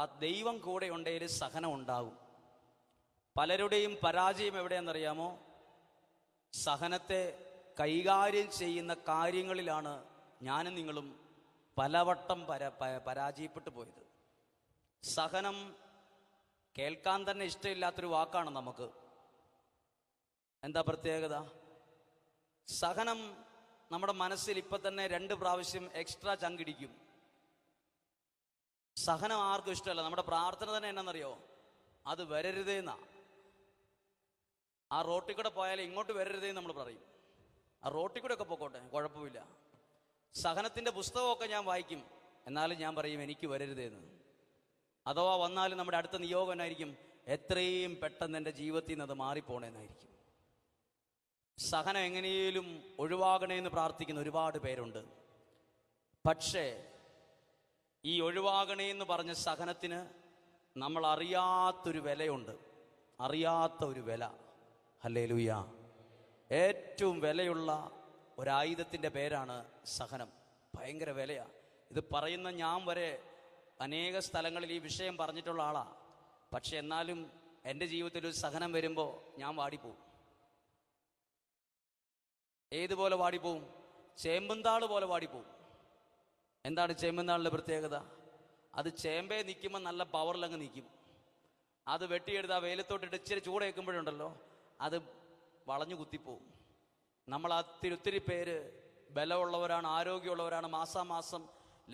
ദൈവം കൂടെ ഉണ്ടെങ്കിൽ സഹനം ഉണ്ടാകും. പലരുടെയും പരാജയം എവിടെയെന്നറിയാമോ സഹനത്തെ കൈകാര്യം ചെയ്യുന്ന കാര്യങ്ങളിലാണ് ഞാനും നിങ്ങളും പലവട്ടം പര പരാജയപ്പെട്ടു പോയത്. സഹനം കേൾക്കാൻ തന്നെ ഇഷ്ടമില്ലാത്തൊരു വാക്കാണ് നമുക്ക്. എന്താ പ്രത്യേകത? സഹനം നമ്മുടെ മനസ്സിൽ ഇപ്പം തന്നെ രണ്ട് പ്രാവശ്യം എക്സ്ട്രാ ചങ്കിടിക്കും. സഹനം ആർക്കും ഇഷ്ടമല്ല. നമ്മുടെ പ്രാർത്ഥന തന്നെ എന്നറിയോ അത് വരരുതേന്നാ. ആ റോട്ടിൽ കൂടെ പോയാൽ ഇങ്ങോട്ട് വരരുതേന്ന് നമ്മൾ പറയും. ആ റോട്ടിൽ കൂടെ ഒക്കെ പോക്കോട്ടെ കുഴപ്പമില്ല. സഹനത്തിന്റെ പുസ്തകമൊക്കെ ഞാൻ വായിക്കും. എന്നാലും ഞാൻ പറയും എനിക്ക് വരരുതേന്ന്. അഥവാ വന്നാലും നമ്മുടെ അടുത്ത നിയോഗം എന്നായിരിക്കും എത്രയും പെട്ടെന്ന് എന്റെ ജീവിതത്തിൽ നിന്ന് അത് മാറിപ്പോണേന്നായിരിക്കും. സഹനം എങ്ങനെയും ഒഴിവാകണേന്ന് പ്രാർത്ഥിക്കുന്ന ഒരുപാട് പേരുണ്ട്. പക്ഷേ ഈ ഒഴിവാകണേ എന്ന് പറഞ്ഞ സഹനത്തിന് നമ്മൾ അറിയാത്തൊരു വിലയുണ്ട്. അറിയാത്ത ഒരു വില. അല്ലേ ലൂയ ഏറ്റവും വിലയുള്ള ഒരായുധത്തിന്റെ പേരാണ് സഹനം. ഭയങ്കര വിലയാണ് ഇത് പറയുന്ന ഞാൻ വരെ അനേക സ്ഥലങ്ങളിൽ ഈ വിഷയം പറഞ്ഞിട്ടുള്ള ആളാണ് പക്ഷെ എന്നാലും എന്റെ ജീവിതത്തിൽ ഒരു സഹനം വരുമ്പോൾ ഞാൻ വാടിപ്പോവും. ഏതുപോലെ വാടിപ്പോവും? ചേമ്പന്താൾ പോലെ വാടിപ്പോവും. എന്താണ് ചേമ്പനാളിന്റെ പ്രത്യേകത? അത് ചേമ്പേ നിൽക്കുമ്പോൾ നല്ല പവറിലങ്ങ് നിൽക്കും. അത് വെട്ടിയെടുത്ത് ആ വെയിലത്തോട്ടിട്ട് ഇച്ചിരി ചൂടേക്കുമ്പോഴുണ്ടല്ലോ അത് വളഞ്ഞു കുത്തിപ്പോവും. നമ്മൾ ഒത്തിരി ഒത്തിരി പേര് ബലമുള്ളവരാണ് ആരോഗ്യമുള്ളവരാണ് മാസാമാസം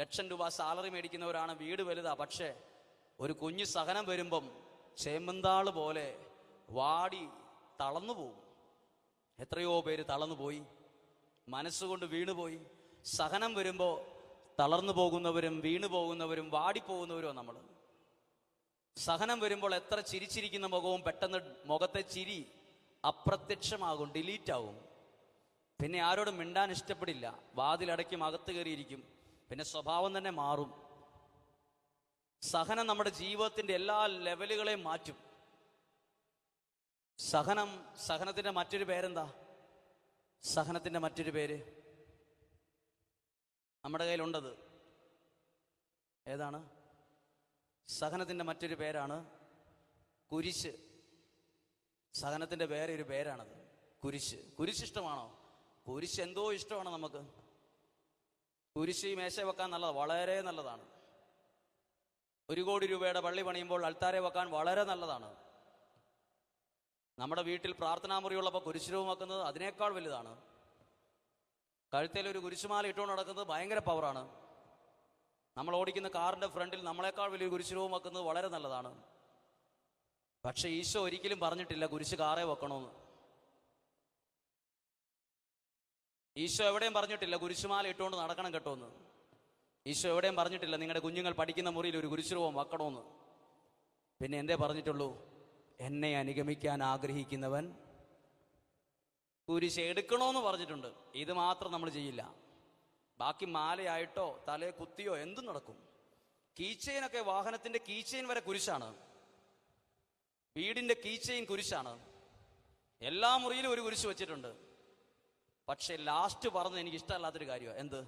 ലക്ഷം രൂപ സാലറി മേടിക്കുന്നവരാണ് വീട് വലുതാ. പക്ഷേ ഒരു കുഞ്ഞു സഹനം വരുമ്പം ചേമ്പന്താൾ പോലെ വാടി തളന്നു പോവും. എത്രയോ പേര് തളന്നു പോയി. മനസ്സുകൊണ്ട് വീണുപോയി. സഹനം വരുമ്പോൾ തളർന്നു പോകുന്നവരും വീണു പോകുന്നവരും വാടിപ്പോകുന്നവരോ നമ്മൾ. സഹനം വരുമ്പോൾ എത്ര ചിരിച്ചിരിക്കുന്ന മുഖവും പെട്ടെന്ന് മുഖത്തെ ചിരി അപ്രത്യക്ഷമാകും ഡിലീറ്റ് ആകും പിന്നെ ആരോടും മിണ്ടാൻ ഇഷ്ടപ്പെടില്ല. വാതിലടയ്ക്കും അകത്ത് കയറിയിരിക്കും. പിന്നെ സ്വഭാവം തന്നെ മാറും. സഹനം നമ്മുടെ ജീവിതത്തിന്റെ എല്ലാ ലെവലുകളെയും മാറ്റും. സഹനം സഹനത്തിന്റെ മറ്റൊരു പേരെന്താ? സഹനത്തിന്റെ മറ്റൊരു പേര്. നമ്മുടെ കയ്യിലുണ്ടത്. ഏതാണ്? സഹനത്തിന്റെ മറ്റൊരു പേരാണ് കുരിശ്. സഹനത്തിന്റെ വേറെ ഒരു പേരാണത് കുരിശ്. കുരിശ് ഇഷ്ടമാണോ? കുരിശ് എന്തോ ഇഷ്ടമാണ് നമുക്ക്. കുരിശ് മേശ വെക്കാൻ നല്ലതാണ് വളരെ നല്ലതാണ്. ഒരു കോടി രൂപയുടെ പള്ളി പണിയുമ്പോൾ അൾത്താരെ വെക്കാൻ വളരെ നല്ലതാണ്. നമ്മുടെ വീട്ടിൽ പ്രാർത്ഥനാമുറിയുള്ളപ്പോൾ മുറിയുള്ളപ്പോൾ കുരിശുരൂപം വെക്കുന്നത് അതിനേക്കാൾ വലുതാണ്. കഴുത്തിൽ ഒരു കുരിശുമാല ഇട്ടുകൊണ്ട് നടക്കുന്നത് ഭയങ്കര പവറാണ് നമ്മൾ ഓടിക്കുന്ന കാറിന്റെ ഫ്രണ്ടിൽ നമ്മളെക്കാൾ വലിയ കുരിശുരൂപം വെക്കുന്നത് വളരെ നല്ലതാണ്. പക്ഷേ ഈശോ ഒരിക്കലും പറഞ്ഞിട്ടില്ല കുരിശ് കാറേ വെക്കണമെന്ന് ഈശോ എവിടെയും പറഞ്ഞിട്ടില്ല കുരിശുമാല ഇട്ടുകൊണ്ട് നടക്കണം കേട്ടോ എന്ന് ഈശോ എവിടെയും പറഞ്ഞിട്ടില്ല നിങ്ങളുടെ കുഞ്ഞുങ്ങൾ പഠിക്കുന്ന മുറിയിൽ ഒരു കുരിശുരൂപം വെക്കണമെന്ന് പിന്നെ എന്തേ പറഞ്ഞിട്ടുള്ളൂ? എന്നെ അനുഗമിക്കാൻ ആഗ്രഹിക്കുന്നവൻ കുരിശ് എടുക്കണമെന്ന് പറഞ്ഞിട്ടുണ്ട്. ഇത് മാത്രം നമ്മൾ ചെയ്യില്ല. ബാക്കി മാലയായിട്ടോ തലയെ കുത്തിയോ എന്തും നടക്കും. കീച്ചെയിനൊക്കെ വാഹനത്തിന്റെ കീച്ചെയിൻ വരെ കുരിശാണ്. വീടിന്റെ കീച്ചെയിൻ കുരിശാണ്. എല്ലാ മുറിയിലും ഒരു കുരിശ് വെച്ചിട്ടുണ്ട്. പക്ഷെ ലാസ്റ്റ് പറഞ്ഞത് എനിക്ക് ഇഷ്ടമല്ലാത്തൊരു കാര്യമാണ് എന്ത്?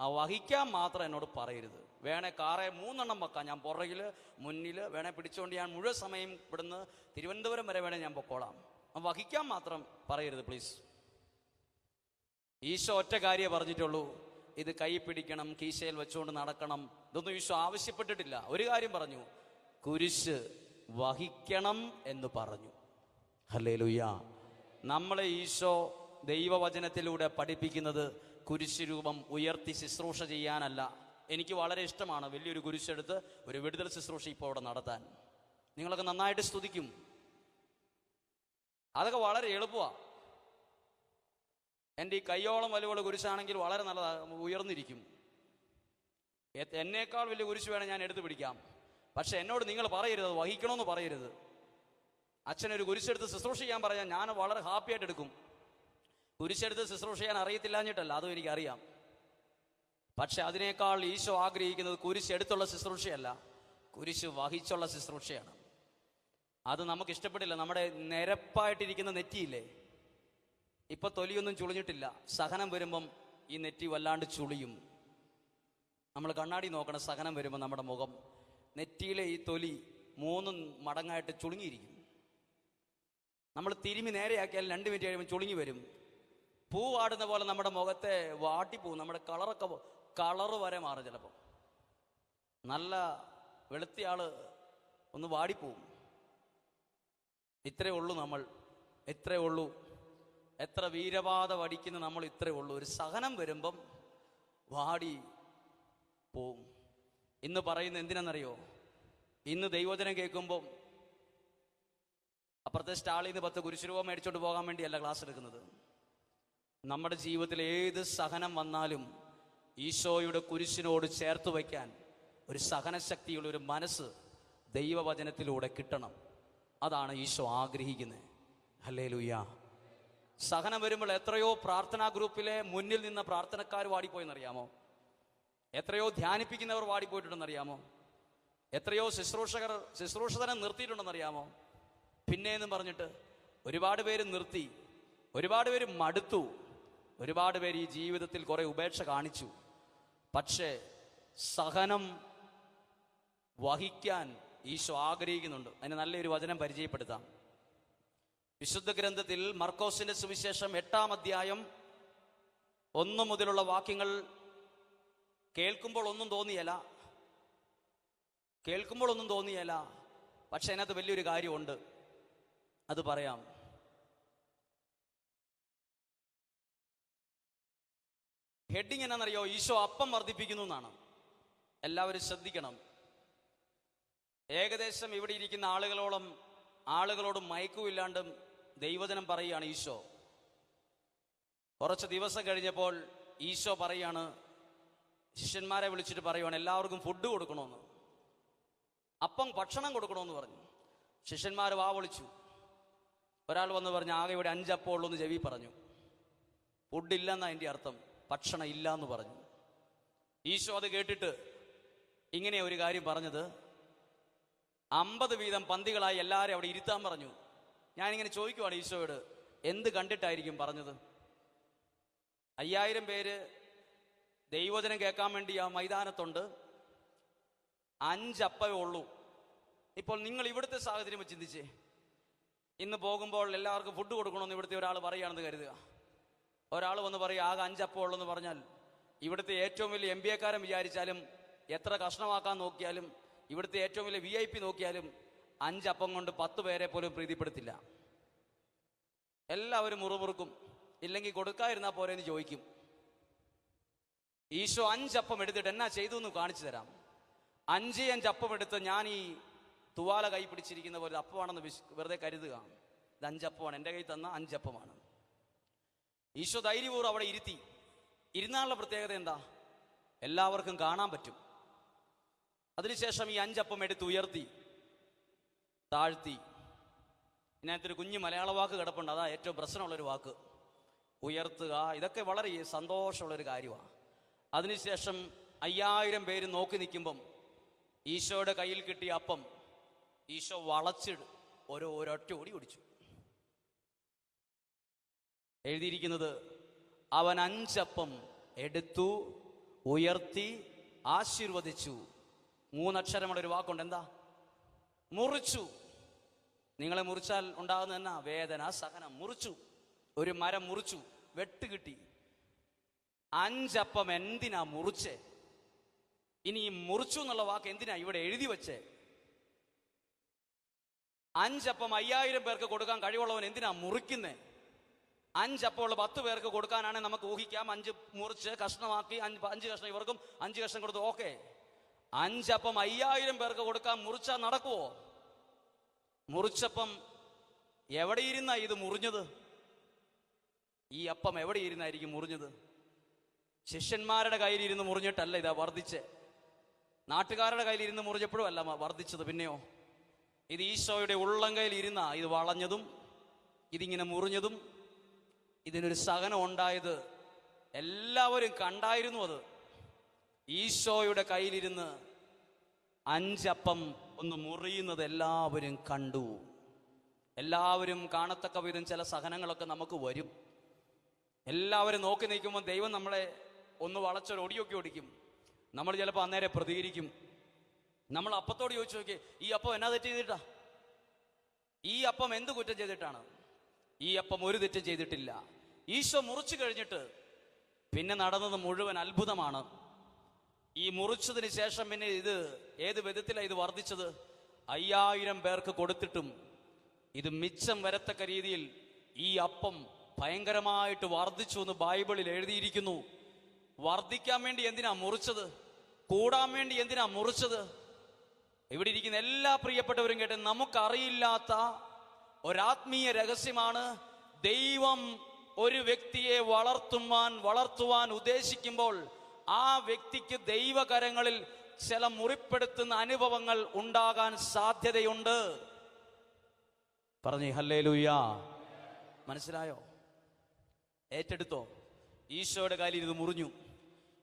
ആ വഹിക്കാൻ മാത്രം എന്നോട് പറയരുത്. വേണേ കാറെ മൂന്നെണ്ണം വെക്കാം. ഞാൻ പുറകിൽ മുന്നിൽ വേണേ പിടിച്ചുകൊണ്ട് ഞാൻ മുഴുവൻ സമയം ഇവിടുന്ന് തിരുവനന്തപുരം വരെ വേണേ ഞാൻ പൊക്കോളാം. വഹിക്കാൻ മാത്രം പറയരുത് പ്ലീസ് ഈശോ ഒറ്റ കാര്യമേ പറഞ്ഞിട്ടുള്ളൂ. ഇത് കൈ പിടിക്കണം കീശയിൽ വെച്ചുകൊണ്ട് നടക്കണം. ഇതൊന്നും ഈശോ ആവശ്യപ്പെട്ടിട്ടില്ല. ഒരു കാര്യം പറഞ്ഞു. കുരിശ് വഹിക്കണം എന്ന് പറഞ്ഞു. ഹല്ലേ ലുയ്യ നമ്മളെ ഈശോ ദൈവവചനത്തിലൂടെ പഠിപ്പിക്കുന്നത് കുരിശ് രൂപം ഉയർത്തി ശുശ്രൂഷ ചെയ്യാനല്ല. എനിക്ക് വളരെ ഇഷ്ടമാണ് വലിയൊരു കുരിശെടുത്ത് ഒരു വിടുതൽ ശുശ്രൂഷ ഇപ്പോൾ അവിടെ നടത്താൻ. നിങ്ങളൊക്കെ നന്നായിട്ട് സ്തുതിക്കും. അതൊക്കെ വളരെ എളുപ്പമാണ് എന്റെ ഈ കയ്യോളം വലിയുള്ള കുരിശാണെങ്കിൽ വളരെ നല്ലതാണ് ഉയർന്നിരിക്കും. എന്നേക്കാൾ വലിയ കുരിശ് വേണം ഞാൻ എടുത്തു പിടിക്കാം. പക്ഷെ എന്നോട് നിങ്ങൾ പറയരുത് വഹിക്കണമെന്ന് പറയരുത്. അച്ഛനൊരു കുരിശെടുത്ത് ശുശ്രൂഷ ചെയ്യാൻ പറയാൻ ഞാൻ വളരെ ഹാപ്പി ആയിട്ട് എടുക്കും. കുരിശെടുത്ത് ശുശ്രൂഷ ചെയ്യാൻ അറിയത്തില്ലാഞ്ഞിട്ടല്ല അതും എനിക്കറിയാം. പക്ഷെ അതിനേക്കാൾ ഈശോ ആഗ്രഹിക്കുന്നത് കുരിശ് എടുത്തുള്ള ശുശ്രൂഷയല്ല കുരിശ് വഹിച്ചുള്ള ശുശ്രൂഷയാണ്. അത് നമുക്ക് ഇഷ്ടപ്പെട്ടില്ല നമ്മുടെ നിരപ്പായിട്ടിരിക്കുന്ന നെറ്റിയില്ലേ? ഇപ്പൊ തൊലിയൊന്നും ചുളിഞ്ഞിട്ടില്ല. സഹനം വരുമ്പം ഈ നെറ്റി വല്ലാണ്ട് ചുളിയും. നമ്മൾ കണ്ണാടി നോക്കണം സഹനം വരുമ്പോൾ നമ്മുടെ മുഖം. നെറ്റിയിലെ ഈ തൊലി മൂന്നും മടങ്ങായിട്ട് ചുളുങ്ങിയിരിക്കും. നമ്മൾ തിരുമി നേരെയാക്കിയാൽ രണ്ട് മിനിറ്റ് കഴിയുമ്പോൾ ചുളുങ്ങി വരും. പൂ വാടുന്ന പോലെ നമ്മുടെ മുഖത്തെ വാട്ടിപ്പോവും നമ്മുടെ കളറൊക്കെ കളറ് വരെ മാറും ചിലപ്പോൾ നല്ല വെളുത്തിയാൾ ഒന്ന് വാടിപ്പോവും. ഇത്രേ ഉള്ളൂ നമ്മൾ ഇത്രേ ഉള്ളൂ. എത്ര വീരപാത വടിക്കുന്ന നമ്മൾ ഇത്രേ ഉള്ളൂ. ഒരു സഹനം വരുമ്പം വാടി പോവും. ഇന്ന് പറയുന്ന എന്തിനാണെന്നറിയോ ഇന്ന് ദൈവജനം കേൾക്കുമ്പം അപ്പുറത്തെ സ്റ്റാളിൽ നിന്ന് പത്ത് കുരിശുരൂപ മേടിച്ചോണ്ട് പോകാൻ വേണ്ടിയല്ല ക്ലാസ് എടുക്കുന്നത്. നമ്മുടെ ജീവിതത്തിൽ ഏത് സഹനം വന്നാലും ഈശോയുടെ കുരിശിനോട് ചേർത്ത് വയ്ക്കാൻ ഒരു സഹനശക്തിയുള്ള ഒരു മനസ്സ് ദൈവവചനത്തിലൂടെ കിട്ടണം. അതാണ് ഈശോ ആഗ്രഹിക്കുന്നത്. അല്ലേ ലുയ്യ സഹനം വരുമ്പോൾ എത്രയോ പ്രാർത്ഥനാ ഗ്രൂപ്പിലെ മുന്നിൽ നിന്ന പ്രാർത്ഥനക്കാർ വാടിപ്പോയെന്നറിയാമോ? എത്രയോ ധ്യാനിപ്പിക്കുന്നവർ വാടിപ്പോയിട്ടുണ്ടെന്നറിയാമോ? എത്രയോ ശുശ്രൂഷകർ ശുശ്രൂഷതനെ നിർത്തിയിട്ടുണ്ടെന്നറിയാമോ? പിന്നെ എന്ന് പറഞ്ഞിട്ട് ഒരുപാട് പേര് നിർത്തി ഒരുപാട് പേര് മടുത്തു ഒരുപാട് പേര് ഈ ജീവിതത്തിൽ കുറെ ഉപേക്ഷ കാണിച്ചു. പക്ഷേ സഹനം വഹിക്കാൻ ഈശോ ആഗ്രഹിക്കുന്നുണ്ട്. അതിന് നല്ലൊരു വചനം പരിചയപ്പെടുത്താം. വിശുദ്ധ ഗ്രന്ഥത്തിൽ മർക്കോസിന്റെ സുവിശേഷം എട്ടാം അധ്യായം ഒന്നു മുതലുള്ള വാക്യങ്ങൾ കേൾക്കുമ്പോൾ ഒന്നും തോന്നിയല്ല. കേൾക്കുമ്പോൾ ഒന്നും തോന്നിയല്ല. പക്ഷെ അതിനകത്ത് വലിയൊരു കാര്യമുണ്ട്. അത് പറയാം. ഹെഡിങ് എന്നാണെന്നറിയോ ഈശോ അപ്പം വർദ്ധിപ്പിക്കുന്നു എന്നാണ്. എല്ലാവരും ശ്രദ്ധിക്കണം. ഏകദേശം ഇവിടെ ഇരിക്കുന്ന ആളുകളോളം ആളുകളോട് മയക്കുമില്ലാണ്ടും ദൈവജനം പറയുകയാണ് ഈശോ. കുറച്ച് ദിവസം കഴിഞ്ഞപ്പോൾ ഈശോ പറയാണ് ശിഷ്യന്മാരെ വിളിച്ചിട്ട് പറയുവാണ് എല്ലാവർക്കും ഫുഡ് കൊടുക്കണമെന്ന് അപ്പം ഭക്ഷണം കൊടുക്കണമെന്ന് പറഞ്ഞു. ശിഷ്യന്മാർ വാ വിളിച്ചു. ഒരാൾ വന്ന് പറഞ്ഞു ആകെ ഇവിടെ അഞ്ചപ്പം ഉള്ളൂ എന്ന് ചെവി പറഞ്ഞു. ഫുഡ് ഇല്ലെന്നാ എന്റെ അർത്ഥം. ഭക്ഷണം ഇല്ല എന്ന് പറഞ്ഞു. ഈശോ അത് കേട്ടിട്ട് ഇങ്ങനെ ഒരു കാര്യം പറഞ്ഞത് അമ്പത് വീതം പന്തികളായി എല്ലാവരും അവിടെ ഇരുത്താൻ പറഞ്ഞു. ഞാനിങ്ങനെ ചോദിക്കുവാണ് ഈശോയോട് എന്ത് കണ്ടിട്ടായിരിക്കും പറഞ്ഞത്? അയ്യായിരം പേര് ദൈവജനം കേൾക്കാൻ വേണ്ടി ആ മൈതാനത്തുണ്ട്. അഞ്ചപ്പവേ ഉള്ളൂ. ഇപ്പോൾ നിങ്ങൾ ഇവിടുത്തെ സാഹചര്യം ചിന്തിച്ചേ. ഇന്ന് പോകുമ്പോൾ എല്ലാവർക്കും ഫുഡ് കൊടുക്കണമെന്ന് ഇവിടുത്തെ ഒരാൾ പറയുകയാണെന്ന് കരുതുക. ഒരാൾ വന്ന് പറയും ആകെ അഞ്ചപ്പം ഉള്ളെന്ന് പറഞ്ഞാൽ ഇവിടുത്തെ ഏറ്റവും വലിയ എം ബി എക്കാരൻ വിചാരിച്ചാലും എത്ര കഷ്ണമാക്കാൻ നോക്കിയാലും ഇവിടുത്തെ ഏറ്റവും വലിയ വി ഐ പി നോക്കിയാലും അഞ്ചപ്പം കൊണ്ട് പത്ത് പേരെ പോലും പ്രീതിപ്പെടുത്തില്ല. എല്ലാവരും മുറുമുറുക്കും. ഇല്ലെങ്കിൽ കൊടുക്കാതിരുന്നാൽ പോരെ എന്ന് ചോദിക്കും. ഈശോ അഞ്ചപ്പം എടുത്തിട്ട് എന്നാ ചെയ്തു എന്ന് കാണിച്ചു തരാം. അഞ്ച് അഞ്ചപ്പം എടുത്ത് ഞാൻ ഈ തുവാല കൈ പിടിച്ചിരിക്കുന്ന പോലെ അപ്പമാണെന്ന് വിശ് വെറുതെ കരുതുക. ഇത് അഞ്ചപ്പമാണ് എന്റെ കയ്യിൽ തന്ന അഞ്ചപ്പമാണ് ഈശോ ധൈര്യപൂർവം അവിടെ ഇരുത്തി. ഇരുന്നാളുടെ പ്രത്യേകത എന്താ? എല്ലാവർക്കും കാണാൻ പറ്റും. അതിനുശേഷം ഈ അഞ്ചപ്പം എടുത്ത് ഉയർത്തി താഴ്ത്തി. ഇതിനകത്തൊരു കുഞ്ഞു മലയാള വാക്ക് കിടപ്പുണ്ട്. അതാ ഏറ്റവും പ്രശ്നമുള്ളൊരു വാക്ക്. ഉയർത്തുക. ഇതൊക്കെ വളരെ സന്തോഷമുള്ളൊരു കാര്യമാണ് അതിനുശേഷം അയ്യായിരം പേര് നോക്കി നിൽക്കുമ്പം ഈശോയുടെ കയ്യിൽ കിട്ടിയ അപ്പം ഈശോ വളച്ചിട് ഓരോ ഒരൊറ്റ ഓടി ഓടിച്ചു. എഴുതിയിരിക്കുന്നത് അവൻ അഞ്ചപ്പം എടുത്തു ഉയർത്തി ആശീർവദിച്ചു. മൂന്നക്ഷരമുള്ള ഒരു വാക്കുണ്ട്. എന്താ? മുറിച്ചു. നിങ്ങളെ മുറിച്ചാൽ ഉണ്ടാകുന്ന എന്നാ? വേദന സഹനം. മുറിച്ചു. ഒരു മരം മുറിച്ചു. വെട്ട് കിട്ടി. അഞ്ചപ്പം എന്തിനാ മുറിച്ചേ? ഇനി ഈ മുറിച്ചു എന്നുള്ള വാക്ക് എന്തിനാ ഇവിടെ എഴുതി വെച്ചേ? അഞ്ചപ്പം അയ്യായിരം പേർക്ക് കൊടുക്കാൻ കഴിവുള്ളവൻ എന്തിനാ മുറിക്കുന്നേ? അഞ്ചപ്പം ഉള്ള പത്ത് പേർക്ക് കൊടുക്കാനാണെങ്കിൽ നമുക്ക് ഊഹിക്കാം. അഞ്ച് മുറിച്ച് കഷ്ണമാക്കി അഞ്ച് അഞ്ച് കഷ്ണം ഇവർക്കും അഞ്ച് കഷ്ണം കൊടുത്തു ഓക്കെ. അഞ്ചപ്പം അയ്യായിരം പേർക്ക് കൊടുക്കാൻ മുറിച്ചാൽ നടക്കുവോ? മുറിച്ചപ്പം എവിടെ ഇരുന്ന ഇത് മുറിഞ്ഞത്? ഈ അപ്പം എവിടെ ഇരുന്നായിരിക്കും മുറിഞ്ഞത്? ശിഷ്യന്മാരുടെ കയ്യിലിരുന്ന് മുറിഞ്ഞിട്ടല്ല ഇതാ വർദ്ധിച്ച്. നാട്ടുകാരുടെ കയ്യിലിരുന്ന് മുറിഞ്ഞപ്പോഴും അല്ല വർദ്ധിച്ചത് പിന്നെയോ? ഇത് ഈശോയുടെ ഉള്ളം കയ്യിൽ ഇരുന്ന ഇത് വളഞ്ഞതും ഇതിങ്ങനെ മുറിഞ്ഞതും ഇതിനൊരു സഹനം ഉണ്ടായത് എല്ലാവരും കണ്ടായിരുന്നു അത്. ഈശോയുടെ കയ്യിലിരുന്ന് അഞ്ചപ്പം ഒന്ന് മുറിയുന്നത് എല്ലാവരും കണ്ടു. എല്ലാവരും കാണത്തക്ക വിധം ചില സഹനങ്ങളൊക്കെ നമുക്ക് വരും. എല്ലാവരും നോക്കി നിൽക്കുമ്പോൾ ദൈവം നമ്മളെ ഒന്ന് വളച്ചൊരു ഒടിയൊക്കെ ഓടിക്കും നമ്മൾ ചിലപ്പോൾ അന്നേരം പ്രതികരിക്കും. നമ്മൾ അപ്പത്തോട് ചോദിച്ചു നോക്കി ഈ അപ്പം എന്നാ തെറ്റ് ചെയ്തിട്ടാ? ഈ അപ്പം എന്ത് കുറ്റം ചെയ്തിട്ടാണ്? ഈ അപ്പം ഒരു തെറ്റും ചെയ്തിട്ടില്ല. ഈശോ മുറിച്ചു കഴിഞ്ഞിട്ട് പിന്നെ നടന്നത് മുഴുവൻ അത്ഭുതമാണ്. ഈ മുറിച്ചതിന് ശേഷം പിന്നെ ഇത് ഏത് വിധത്തിലാണ് ഇത് വർദ്ധിച്ചത്? അയ്യായിരം പേർക്ക് കൊടുത്തിട്ടും ഇത് മിച്ചം വരത്തക്ക രീതിയിൽ ഈ അപ്പം ഭയങ്കരമായിട്ട് വർദ്ധിച്ചു എന്ന് ബൈബിളിൽ എഴുതിയിരിക്കുന്നു. വർദ്ധിക്കാൻ വേണ്ടി എന്തിനാ മുറിച്ചത്? കൂടാൻ വേണ്ടി എന്തിനാ മുറിച്ചത്? ഇവിടെ ഇരിക്കുന്ന എല്ലാ പ്രിയപ്പെട്ടവരും കേട്ട് നമുക്കറിയില്ലാത്ത ഒരാത്മീയ രഹസ്യമാണ് ദൈവം ഒരു വ്യക്തിയെ വളർത്തുവാൻ വളർത്തുവാൻ ഉദ്ദേശിക്കുമ്പോൾ ആ വ്യക്തിക്ക് ദൈവകരങ്ങളിൽ ചില മുറിപ്പെടുത്തുന്ന അനുഭവങ്ങൾ ഉണ്ടാകാൻ സാധ്യതയുണ്ട്. പറഞ്ഞു ഹല്ലേ മനസ്സിലായോ? ഏറ്റെടുത്തോ. ഈശോയുടെ കാലിൽ ഇത് മുറിഞ്ഞു.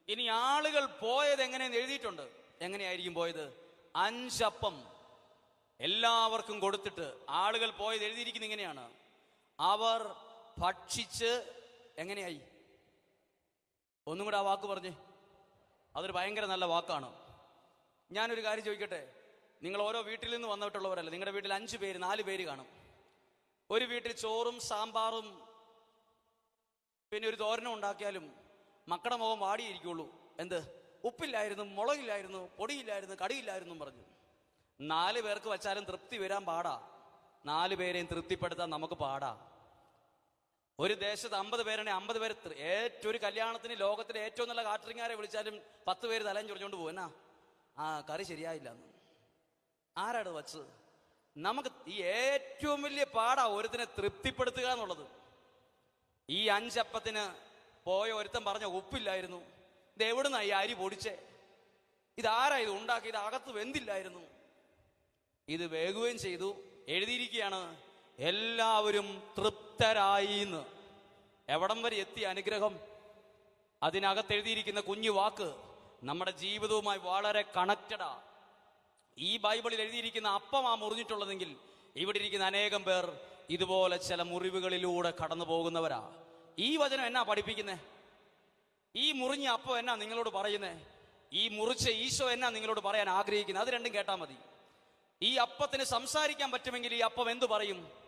ഇനി ആളുകൾ പോയത് എങ്ങനെയെന്ന് എഴുതിയിട്ടുണ്ട്? എങ്ങനെയായിരിക്കും പോയത്? അഞ്ചപ്പം. എല്ലാവർക്കും കൊടുത്തിട്ട് ആളുകൾ പോയത് എഴുതിയിരിക്കുന്നത് ഇങ്ങനെയാണ്. അവർ ഭക്ഷിച്ച് എങ്ങനെയായി? ഒന്നും കൂടെ ആ വാക്ക് പറഞ്ഞേ. അതൊരു ഭയങ്കര നല്ല വാക്കാണ്. ഞാനൊരു കാര്യം ചോദിക്കട്ടെ? നിങ്ങൾ ഓരോ വീട്ടിൽ നിന്ന് വന്നിട്ടുള്ളവരല്ല? നിങ്ങളുടെ വീട്ടിൽ അഞ്ച് പേര് നാല് പേര് കാണും. ഒരു വീട്ടിൽ ചോറും സാമ്പാറും പിന്നെ ഒരു തോരനും ഉണ്ടാക്കിയാലും മക്കളുടെ മുഖം വാടിയിരിക്കുള്ളൂ. എന്ത്? ഉപ്പില്ലായിരുന്നു മുളകില്ലായിരുന്നു പൊടിയില്ലായിരുന്നു കടിയില്ലായിരുന്നു പറഞ്ഞു. നാല് പേർക്ക് വച്ചാലും തൃപ്തി വരാൻ പാടാ. നാല് പേരെയും തൃപ്തിപ്പെടുത്താൻ നമുക്ക് പാടാ. ഒരു ദേശത്ത് അമ്പത് പേരാണെ അമ്പത് പേര് ഏറ്റവും ഒരു കല്യാണത്തിന് ലോകത്തിലെ ഏറ്റവും നല്ല കാറ്ററിംഗാരെ വിളിച്ചാലും പത്ത് പേര് തലയും ചൊറിഞ്ഞോണ്ട് പോകും എന്നാ? ആ കറി ശരിയായില്ല ആരാണ് വച്ചത്? നമുക്ക് ഈ ഏറ്റവും വലിയ പാടാ ഒരുത്തിനെ തൃപ്തിപ്പെടുത്തുക എന്നുള്ളത്. ഈ അഞ്ചപ്പത്തിന് പോയ ഒരുത്തൻ പറഞ്ഞ ഉപ്പില്ലായിരുന്നു. ഇത് എവിടുന്ന ഈ അരി പൊടിച്ചേ? ഇതാരാ ഇത് ഉണ്ടാക്കി ഇത് അകത്ത് വെന്തില്ലായിരുന്നു. ഇത് വേകുകയും ചെയ്തു. എഴുതിയിരിക്കുകയാണ് എല്ലാവരും തൃപ്തരായി എന്ന് എവിടം വരെ എത്തിയ അനുഗ്രഹം? അതിനകത്ത് എഴുതിയിരിക്കുന്ന കുഞ്ഞു വാക്ക് നമ്മുടെ ജീവിതവുമായി വളരെ കണക്റ്റഡാ ഈ ബൈബിളിൽ എഴുതിയിരിക്കുന്ന അപ്പം ആ മുറിഞ്ഞിട്ടുള്ളതെങ്കിൽ ഇവിടെ ഇരിക്കുന്ന അനേകം പേർ ഇതുപോലെ ചില മുറിവുകളിലൂടെ കടന്നു പോകുന്നവരാ. ഈ വചനം എന്നാ പഠിപ്പിക്കുന്നേ? ഈ മുറിഞ്ഞ അപ്പം എന്നാ നിങ്ങളോട് പറയുന്നേ? ഈ മുറിച്ച ഈശോ എന്നാ നിങ്ങളോട് പറയാൻ ആഗ്രഹിക്കുന്നത് അത് രണ്ടും കേട്ടാൽ മതി. ഈ അപ്പത്തിന് സംസാരിക്കാൻ പറ്റുമെങ്കിൽ ഈ അപ്പം എന്തു പറയും?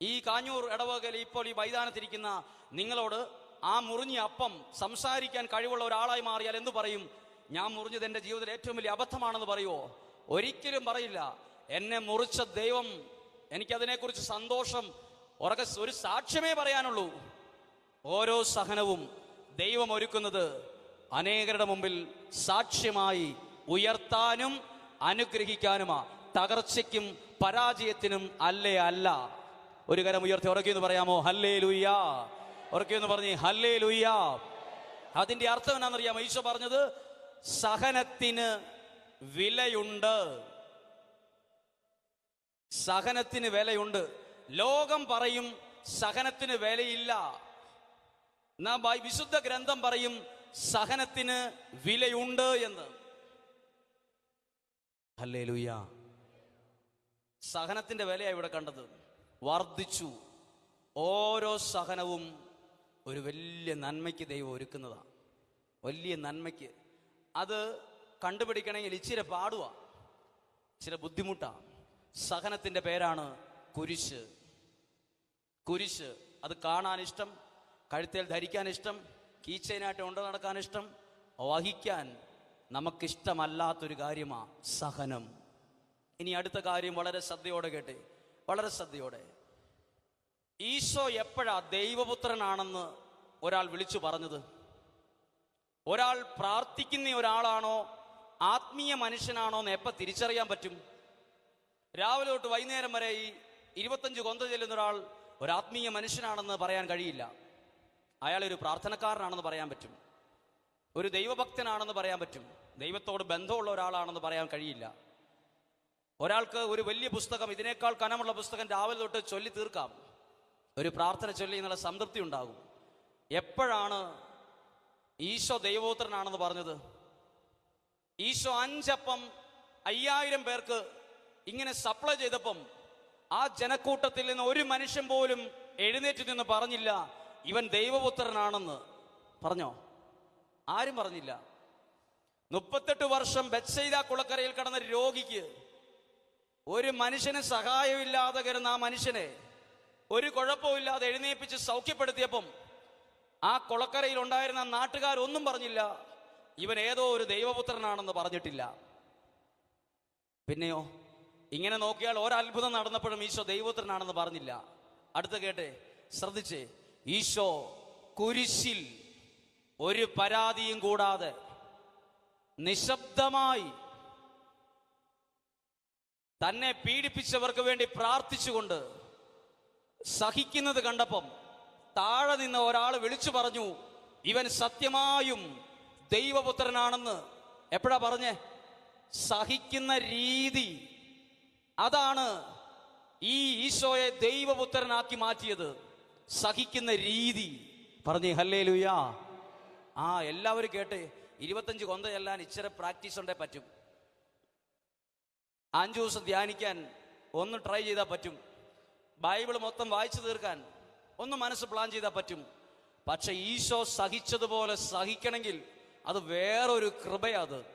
ഈ കാഞ്ഞൂർ ഇടവകയിൽ ഇപ്പോൾ ഈ മൈതാനത്തിരിക്കുന്ന നിങ്ങളോട് ആ മുറിഞ്ഞ അപ്പം സംസാരിക്കാൻ കഴിവുള്ള ഒരാളായി മാറിയാൽ എന്തു പറയും? ഞാൻ മുറിഞ്ഞത് എന്റെ ജീവിതത്തിൽ ഏറ്റവും വലിയ അബദ്ധമാണെന്ന് പറയുമോ ഒരിക്കലും പറയില്ല. എന്നെ മുറിച്ച ദൈവം എനിക്കതിനെക്കുറിച്ച് സന്തോഷം ഉറക്കെ ഒരു സാക്ഷ്യമേ പറയാനുള്ളൂ. ഓരോ സഹനവും ദൈവം ഒരുക്കുന്നത് അനേകരുടെ മുമ്പിൽ സാക്ഷ്യമായി ഉയർത്താനും അനുഗ്രഹിക്കാനുമാ. തകർച്ചയ്ക്കും പരാജയത്തിനും അല്ലേ അല്ല. ഒരു കരം ഉയർത്തി ഉറക്കിയെന്ന് പറയാമോ? ഹല്ലേ ലുയ്യ ഉറക്കിയെന്ന് പറഞ്ഞ് ഹല്ലേ ലുയ്യ അതിന്റെ അർത്ഥം എന്നാണെന്നറിയാമോ ഈശോ പറഞ്ഞത് സഹനത്തിന് വിലയുണ്ട്. സഹനത്തിന് വിലയുണ്ട്. ലോകം പറയും സഹനത്തിന് വിലയില്ല. നാം വിശുദ്ധ ഗ്രന്ഥം പറയും സഹനത്തിന് വിലയുണ്ട് എന്ന്. അല്ലേ ലുയ്യ സഹനത്തിന്റെ വിലയാണ് ഇവിടെ കണ്ടത്. വർദ്ധിച്ചു. ഓരോ സഹനവും ഒരു വലിയ നന്മയ്ക്ക് ദൈവം ഒരുക്കുന്നതാണ് വലിയ നന്മയ്ക്ക്. അത് കണ്ടുപിടിക്കണമെങ്കിൽ ഇച്ചിരി പാടുക ഇച്ചിരി ബുദ്ധിമുട്ടാണ് സഹനത്തിന്റെ പേരാണ് കുരിശ്. കുരിശ് അത് കാണാൻ ഇഷ്ടം കഴുത്തേൽ ധരിക്കാൻ ഇഷ്ടം കീച്ചയിനായിട്ട് കൊണ്ടു നടക്കാൻ ഇഷ്ടം വഹിക്കാൻ നമുക്കിഷ്ടമല്ലാത്തൊരു കാര്യമാണ് സഹനം. ഇനി അടുത്ത കാര്യം വളരെ ശ്രദ്ധയോടെ കേട്ടെ. വളരെ ശ്രദ്ധയോടെ. ഈശോ എപ്പോഴാ ദൈവപുത്രനാണെന്ന് ഒരാൾ വിളിച്ചു പറഞ്ഞത്? ഒരാൾ പ്രാർത്ഥിക്കുന്ന ഒരാളാണോ? ആത്മീയ മനുഷ്യനാണോ എന്ന് എപ്പോൾ തിരിച്ചറിയാൻ പറ്റും? രാവിലെ തൊട്ട് വൈകുന്നേരം വരെ ഈ ഇരുപത്തഞ്ച് കൊന്ത ചെല്ലുന്ന ഒരാൾ ഒരു ആത്മീയ മനുഷ്യനാണെന്ന് പറയാൻ കഴിയില്ല. അയാളൊരു പ്രാർത്ഥനക്കാരനാണെന്ന് പറയാൻ പറ്റും. ഒരു ദൈവഭക്തനാണെന്ന് പറയാൻ പറ്റും. ദൈവത്തോട് ബന്ധമുള്ള ഒരാളാണെന്ന് പറയാൻ കഴിയില്ല. ഒരാൾക്ക് ഒരു വലിയ പുസ്തകം ഇതിനേക്കാൾ കനമുള്ള പുസ്തകം രാവിലെ തൊട്ട് ചൊല്ലി തീർക്കാം. ഒരു പ്രാർത്ഥന ചൊല്ലി എന്നുള്ള സംതൃപ്തി ഉണ്ടാകും. എപ്പോഴാണ് ഈശോ ദൈവോത്രനാണെന്ന് പറഞ്ഞത്? ഈശോ അഞ്ചപ്പം അയ്യായിരം പേർക്ക് ഇങ്ങനെ സപ്ലൈ ചെയ്തപ്പം ആ ജനക്കൂട്ടത്തിൽ നിന്ന് ഒരു മനുഷ്യൻ പോലും എഴുന്നേറ്റ് നിന്ന് പറഞ്ഞില്ല ഇവൻ ദൈവപുത്രനാണെന്ന്. പറഞ്ഞോ? ആരും പറഞ്ഞില്ല. മുപ്പത്തെട്ട് വർഷം ബെത്സൈദ കുളക്കരയിൽ കടന്ന രോഗിക്ക് ഒരു മനുഷ്യന് സഹായമില്ലാതെ കരുന്ന ആ മനുഷ്യനെ ഒരു കുഴപ്പമില്ലാതെ എഴുന്നേപ്പിച്ച് സൗഖ്യപ്പെടുത്തിയപ്പം ആ കുളക്കരയിൽ ഉണ്ടായിരുന്ന നാട്ടുകാരൊന്നും പറഞ്ഞില്ല. ഇവൻ ഏതോ ഒരു ദൈവപുത്രനാണെന്ന് പറഞ്ഞിട്ടില്ല. പിന്നെയോ ഇങ്ങനെ നോക്കിയാൽ ഒരത്ഭുതം നടന്നപ്പോഴും ഈശോ ദൈവപുത്രനാണെന്ന് പറഞ്ഞില്ല. അടുത്ത കേട്ടെ ശ്രദ്ധിച്ചേ. ഈശോ കുരിശിൽ ഒരു പരാതിയും കൂടാതെ നിശബ്ദമായി തന്നെ പീഡിപ്പിച്ചവർക്ക് വേണ്ടി പ്രാർത്ഥിച്ചുകൊണ്ട് സഹിക്കുന്നത് കണ്ടപ്പം താഴെ നിന്ന് ഒരാൾ വിളിച്ചു പറഞ്ഞു ഇവൻ സത്യമായും ദൈവപുത്രനാണെന്ന്. എപ്പോഴാ പറഞ്ഞേ? സഹിക്കുന്ന രീതി. അതാണ് ഈ ഈശോയെ ദൈവപുത്രനാക്കി മാറ്റിയത്. സഹിക്കുന്ന രീതി. പറഞ്ഞേ ഹല്ലേ ലുയാ ആ എല്ലാവരും കേട്ടെ ഇരുപത്തഞ്ച് കൊന്ത ചെല്ലാൻ ഇച്ചിരി പ്രാക്ടീസ് ഉണ്ടേ പറ്റും. അഞ്ചു ദിവസം ധ്യാനിക്കാൻ ഒന്ന് ട്രൈ ചെയ്താൽ പറ്റും. ബൈബിൾ മൊത്തം വായിച്ചു തീർക്കാൻ ഒന്ന് മനസ്സ് പ്ലാൻ ചെയ്താൽ പറ്റും. പക്ഷെ ഈശോ സഹിച്ചതുപോലെ സഹിക്കണമെങ്കിൽ അത് വേറൊരു കൃപയാത്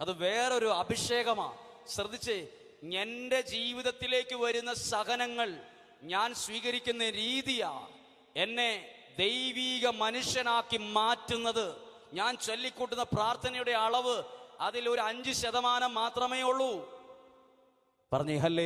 അത്. വേറൊരു അഭിഷേകമാ. ശ്രദ്ധിച്ചേ എന്റെ ജീവിതത്തിലേക്ക് വരുന്ന സഹനങ്ങൾ ഞാൻ സ്വീകരിക്കുന്ന രീതിയാ. എന്നെ ദൈവീക മനുഷ്യനാക്കി മാറ്റുന്നത്. ഞാൻ ചൊല്ലിക്കൂട്ടുന്ന പ്രാർത്ഥനയുടെ അളവ് അതിൽ ഒരു അഞ്ച് ശതമാനം മാത്രമേ ഉള്ളൂ. പറഞ്ഞേ ഹല്ലേ